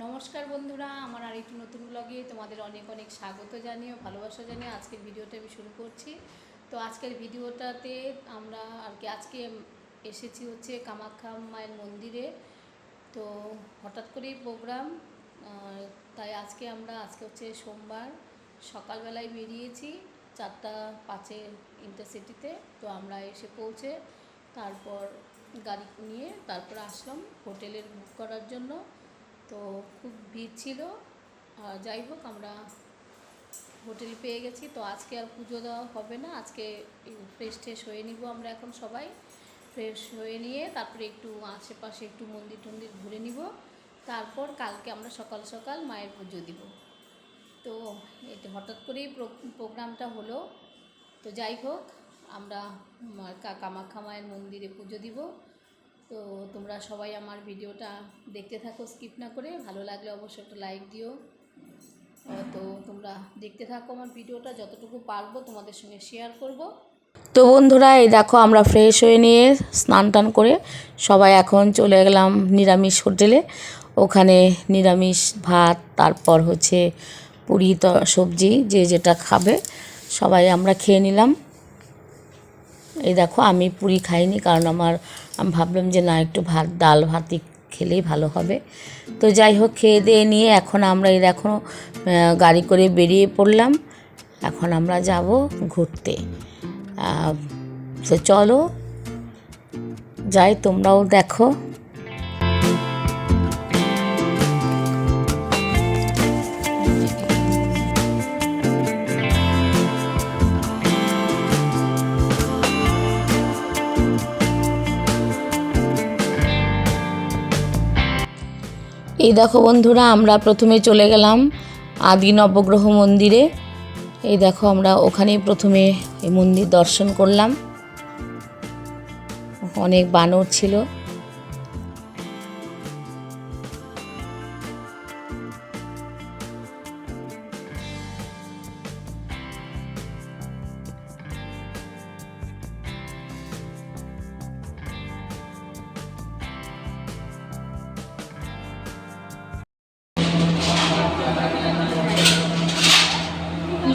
নমস্কার বন্ধুরা, আমার আরেকটি নতুন ব্লগে তোমাদের অনেক অনেক স্বাগত জানিয়ে, ভালোবাসা জানিয়ে আজকের ভিডিওটা আমি শুরু করছি। তো আজকের ভিডিওটাতে আমরা আর কি আজকে এসেছি হচ্ছে কামাখ্যা মায়ের মন্দিরে। তো হঠাৎ করেই প্রোগ্রাম তাই আজকে আমরা, আজকে হচ্ছে সোমবার সকালবেলায় বেরিয়েছি চারটা পাঁচে ইন্টারসিটিতে তো আমরা এসে পৌঁছে তারপর গাড়ি নিয়ে তারপর আসলাম হোটেলের বুক করার জন্য। তো খুব ভিড় ছিল। যাই হোক, আমরা হোটেল পেয়ে গেছি। তো আজকে আর পুজো দেওয়া হবে না। আজকে ফ্রেশ ট্রেশ হয়ে নিব আমরা এখন সবাই। ফ্রেশ হয়ে নিয়ে তারপরে একটু আশেপাশে একটু মন্দির টন্দির ঘুরে নিব। তারপর কালকে আমরা সকাল সকাল মায়ের পুজো দিব। তো এটা হঠাৎ করেই প্রোগ্রামটা হলো। তো যাই হোক, আমরা কামাখ্যা মায়ের মন্দিরে পুজো দিব। তো তোমরা সবাই আমার ভিডিওটা দেখতে থাকো স্কিপ না করে। ভালো লাগলে অবশ্যই একটা লাইক দিও। তো তোমরা দেখতে থাকো আমার ভিডিওটা, যতটুকু পারব তোমাদের সঙ্গে শেয়ার করব। তো বন্ধুরা, এই দেখো আমরা ফ্রেশ হয়ে নিয়ে স্নান টান করে সবাই এখন চলে গেলাম নিরামিষ হোটেলে। ওখানে নিরামিষ ভাত, তারপর হচ্ছে পুরি সবজি, যে যেটা খাবে সবাই আমরা খেয়ে নিলাম। এই দেখো, আমি পুরি খাইনি কারণ আমার, আমি ভাবলাম যে না, একটু ভাত, ডাল ভাতই খেলেই ভালো হবে। তো যাই হোক, খেয়ে দিয়ে নিয়ে এখন আমরা এই দেখো গাড়ি করে বেরিয়ে পড়লাম। এখন আমরা যাব ঘুরতে। তো চলো, যাই তোমরাও দেখো। এই দেখো বন্ধুরা, আমরা প্রথমে চলে গেলাম আদি নবগ্রহ মন্দিরে। এই দেখো, আমরা ওখানেই প্রথমে এই মন্দির দর্শন করলাম। অনেক বানর ছিল।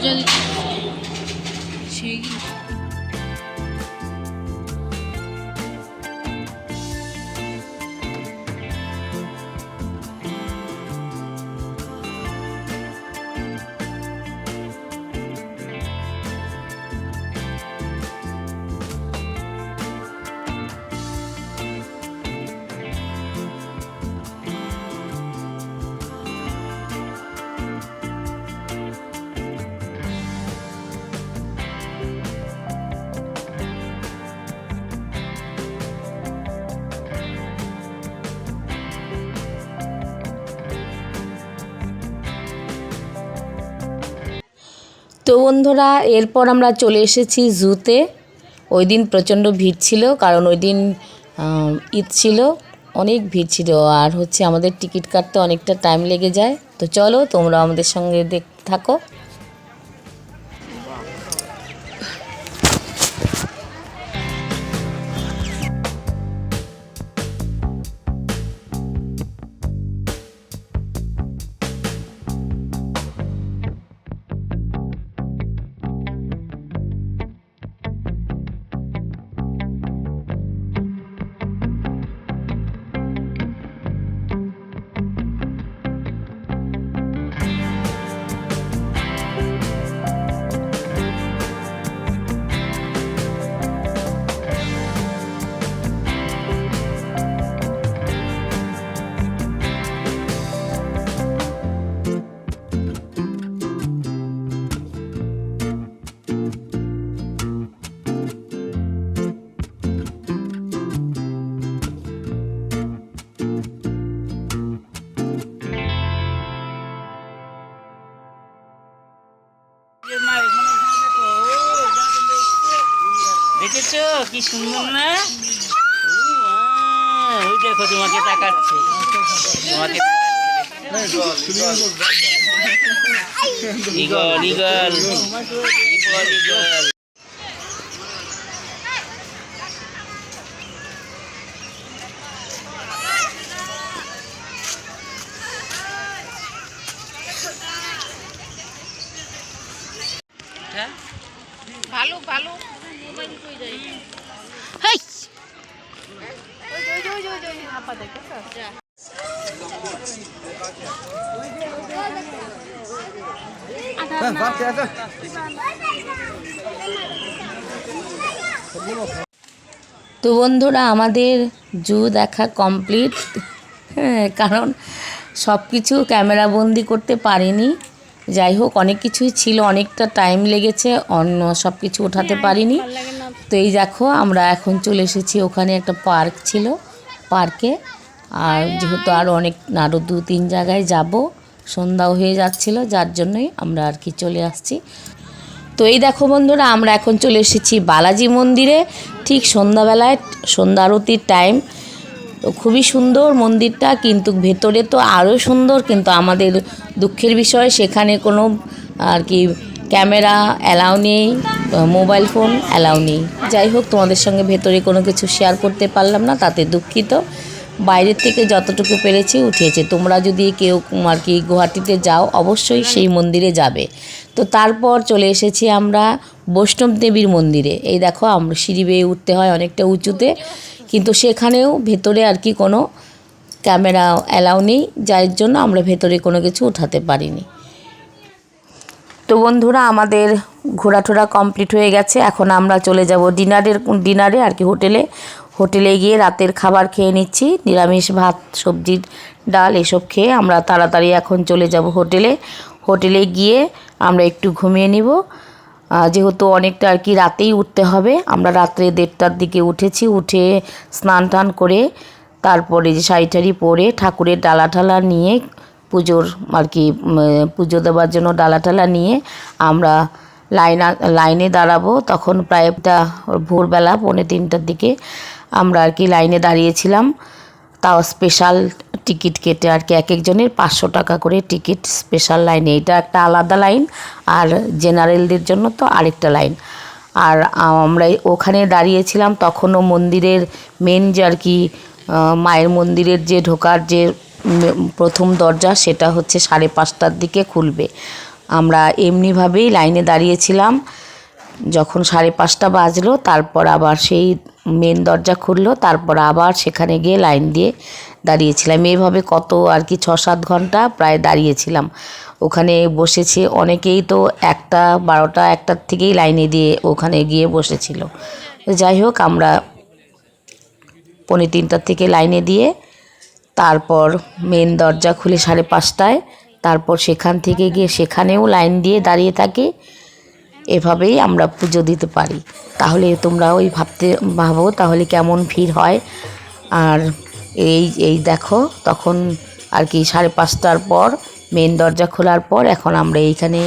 পূজা সেই বন্ধুরা, এরপর আমরা চলে এসেছি জুতে। ওই দিন প্রচণ্ড ভিড় ছিল, কারণ ওই দিন ঈদ ছিল, অনেক ভিড় ছিল। আর হচ্ছে আমাদের টিকিট কাটতে অনেকটা টাইম লেগে যায়। তো চলো তোমরা আমাদের সঙ্গে দেখ, থাকো। কি সুন্দর না? দেখো তোমাকে তাকাচ্ছে। তোমাকে ভালো ভালো মোবাইল কই যায় তো বন্ধুরা আমাদের জু দেখা কমপ্লিট। হ্যাঁ কারণ সব কিছু ক্যামেরাবন্দি করতে পারিনি। যাই হোক অনেক কিছুই ছিল অনেকটা টাইম লেগেছে অন্য সব কিছু ওঠাতে পারিনি। তো এই দেখো, আমরা এখন চলে এসেছি। ওখানে একটা পার্ক ছিল, পার্কে। আর যেহেতু আরও অনেক আরও দু তিন জায়গায় যাব, সন্ধ্যাও হয়ে যাচ্ছিল, যার জন্যই আমরা আর কি চলে আসছি। তো এই দেখো বন্ধুরা, আমরা এখন চলে এসেছি বালাজি মন্দিরে। ঠিক সন্ধ্যাবেলায়, সন্ধ্যা আরতির টাইম তো খুবই সুন্দর মন্দিরটা, কিন্তু ভেতরে তো আরও সুন্দর, কিন্তু আমাদের দুঃখের বিষয়, সেখানে কোনো আর কি ক্যামেরা অ্যালাউ নেই মোবাইল ফোন অ্যালাউ নেই। যাই হোক, তোমাদের সঙ্গে ভেতরে কোনো কিছু শেয়ার করতে পারলাম না, তাতে দুঃখিত। বাইরের থেকে যতটুকু পেরেছি উঠিয়েছে। তোমরা যদি কেউ আর কি গুয়াহাটিতে যাও, অবশ্যই সেই মন্দিরে যাবে। তো তারপর চলে এসেছি আমরা বৈষ্ণব দেবীর মন্দিরে। এই দেখো, আমরা সিঁড়ি বেয়ে উঠতে হয় অনেকটা উঁচুতে। কিন্তু সেখানেও ভেতরে আর কি কোনো ক্যামেরা অ্যালাউ নেই, যার জন্য আমরা ভেতরে কোনো কিছু উঠাতে পারিনি। তো বন্ধুরা, আমাদের ঘোরাটোরা কমপ্লিট হয়ে গেছে। এখন আমরা চলে যাব ডিনারের, ডিনারে আর কি হোটেলে। হোটেলে গিয়ে রাতের খাবার খেয়ে নিচ্ছি। নিরামিষ ভাত সবজির ডাল এসব খেয়ে আমরা তাড়াতাড়ি এখন চলে যাব হোটেলে। হোটেলে গিয়ে আমরা একটু ঘুমিয়ে নিব। যেহেতু অনেকটা আর কি রাতেই উঠতে হবে, আমরা রাত্রে দেড়টার দিকে উঠেছি। উঠে স্নান টান করে তারপরে যে শাড়ি টাড়ি পরে ঠাকুরের ডালা ঠালা নিয়ে পুজোর আর কি পুজো দেওয়ার জন্য ডালা টালা নিয়ে আমরা লাইন লাইনে দাঁড়াবো। তখন প্রায়টা ভোরবেলা পৌনে তিনটার দিকে আমরা আর কি লাইনে দাঁড়িয়েছিলাম। তাও স্পেশাল টিকিট কেটে আর কি এক একজনের পাঁচশো টাকা করে টিকিট স্পেশাল লাইনে এটা একটা আলাদা লাইন আর জেনারেলদের জন্য তো আরেকটা লাইন আর আমরা ওখানে দাঁড়িয়েছিলাম, তখনও মন্দিরের মেন যে আর কি মায়ের মন্দিরের যে ঢোকার যে প্রথম দরজা সেটা হচ্ছে সাড়ে পাঁচটার দিকে খুলবে। আমরা এমনিভাবেই লাইনে দাঁড়িয়েছিলাম। যখন সাড়ে পাঁচটা বাজলো, তারপর আবার সেই মেন দরজা খুললো, তারপর আবার সেখানে গিয়ে লাইন দিয়ে দাঁড়িয়েছিলাম। এইভাবে কত আর কি ছ সাত ঘণ্টা প্রায় দাঁড়িয়েছিলাম। ওখানে বসেছে অনেকেই তো একটা বারোটা, একটার থেকেই লাইনে দিয়ে ওখানে গিয়ে বসেছিল। যাই হোক, আমরা পৌনে তিনটার থেকে লাইনে দিয়ে তারপর মেন দরজা খুলে সাড়ে পাঁচটায়, তারপর সেখান থেকে গিয়ে সেখানেও লাইন দিয়ে দাঁড়িয়ে থাকি। এভাবেই আমরা পুজো দিতে পারি। তাহলে তোমরা ওই ভাবতে ভাবো তাহলে কেমন ভিড় হয়। আর এই এই দেখো, তখন আর কি সাড়ে পাঁচটার পর মেন দরজা খোলার পর এখন আমরা এইখানে,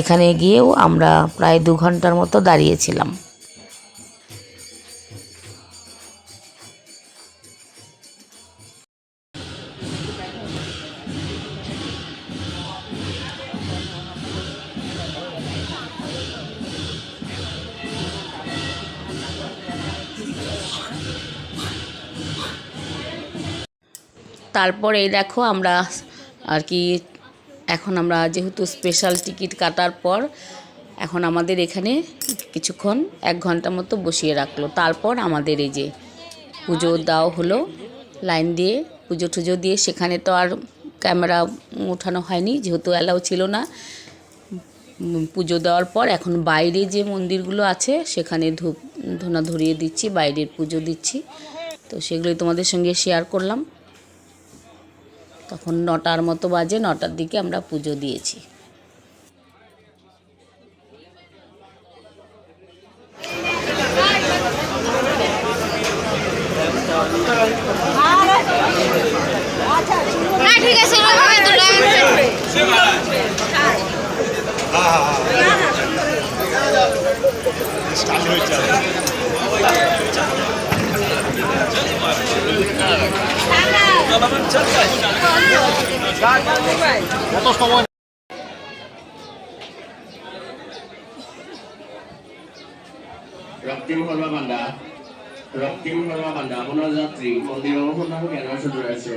এখানে গিয়েও আমরা প্রায় দু ঘণ্টার মতো দাঁড়িয়েছিলাম। তারপর এই দেখো আমরা আর কি, এখন আমরা যেহেতু স্পেশাল টিকিট কাটার পর, এখন আমাদের এখানে কিছুক্ষণ, এক ঘণ্টা মতো বসিয়ে রাখল। তারপর আমাদের এই যে পুজো দেওয়া হলো লাইন দিয়ে পুজো টুজো দিয়ে, সেখানে তো আর ক্যামেরা ওঠানো হয়নি, যেহেতু অ্যালাউ ছিল না। পুজো দেওয়ার পর এখন বাইরে যে মন্দিরগুলো আছে, সেখানে ধূপ, ধুনা ধরিয়ে দিচ্ছি, বাইরের পুজো দিচ্ছি। তো সেগুলোই তোমাদের সঙ্গে শেয়ার করলাম। তখন নটার মতো বাজে নটার দিকে আমরা পুজো দিয়েছি। ওইভাবে তোলা ৰক্তিম শৰ্মা পাণ্ডা ৰক্তিম শৰ্মা পাণ্ডা আপোনাৰ যাত্ৰী মন্দিৰৰ সন্ধান কেন্দ্ৰ চতুৰ আছে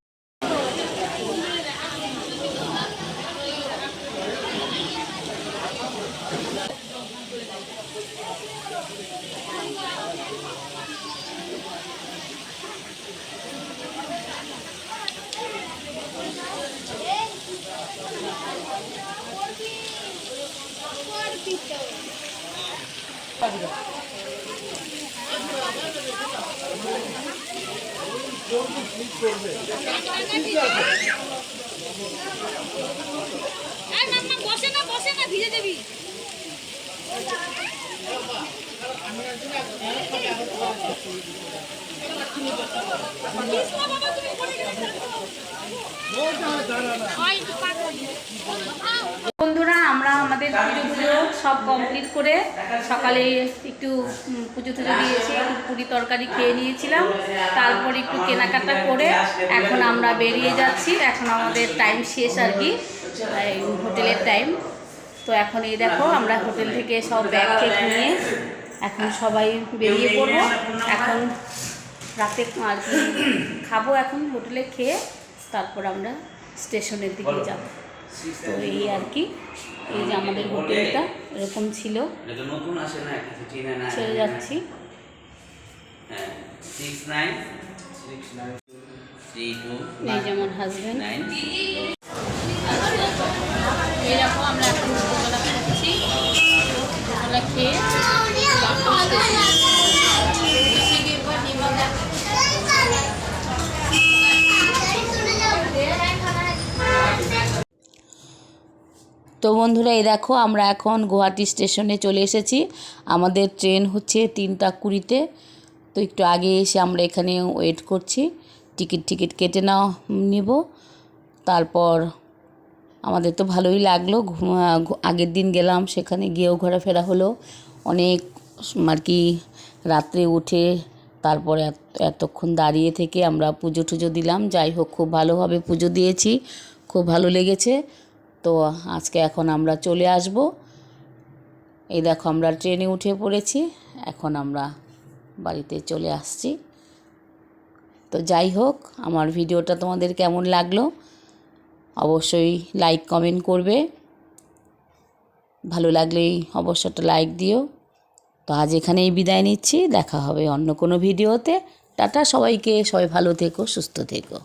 বসে না বসে না ভিজে হয় তো পাগল বন্ধুরা আমরা আমাদের পুজো পুজো সব কমপ্লিট করে সকালে একটু পুজো টুজো দিয়েছি একটু পুরি তরকারি খেয়ে নিয়েছিলাম। তারপর একটু কেনাকাটা করে এখন আমরা বেরিয়ে যাচ্ছি। এখন আমাদের টাইম শেষ আর কি হোটেলের টাইম তো এখন এই দেখো আমরা হোটেল থেকে সব ব্যাগ টেক নিয়ে এখন সবাই বেরিয়ে পড়ব। এখন রাতে আর কি খাব এখন হোটেলে খেয়ে তারপর আমরা স্টেশনের দিকে যাব। তো এই আর কি এই যে আমাদের হোটেলটা এরকম ছিল। চলে যাচ্ছি। হ্যাঁ এই যে আমার হাজব্যান্ড এরকম আমরা তো বন্ধুরা, এই দেখো, আমরা এখন গুয়াহাটি স্টেশনে চলে এসেছি। আমাদের ট্রেন হচ্ছে তিনটা কুড়িতে। তো একটু আগে এসে আমরা এখানে ওয়েট করছি। টিকিট টিকিট কেটে নাও, নেব। তারপর আমাদের তো ভালোই লাগল। আগের দিন গেলাম, সেখানে গিয়েও ঘোরাফেরা হলো। অনেক আর কি, রাত্রে উঠে তারপরে এত- এতক্ষণ দাঁড়িয়ে থেকে আমরা পুজো টুজো দিলাম। যাই হোক, খুব ভালোভাবে পুজো দিয়েছি। খুব ভালো লেগেছে। তো আজকে এখন আমরা চলে আসব। এই দেখো আমরা ট্রেনে উঠে পড়েছি, এখন আমরা বাড়িতে চলে আসছি। তো যাই হোক, আমার ভিডিওটা তোমাদের কেমন লাগল অবশ্যই লাইক, কমেন্ট করবে। ভালো লাগলেই অবশ্য একটা লাইক দিও। তো আজ এখানেই বিদায় নিচ্ছি, দেখা হবে অন্য কোনো ভিডিওতে। টাটা সবাইকে, সবাই ভালো থেকো, সুস্থ থেকো।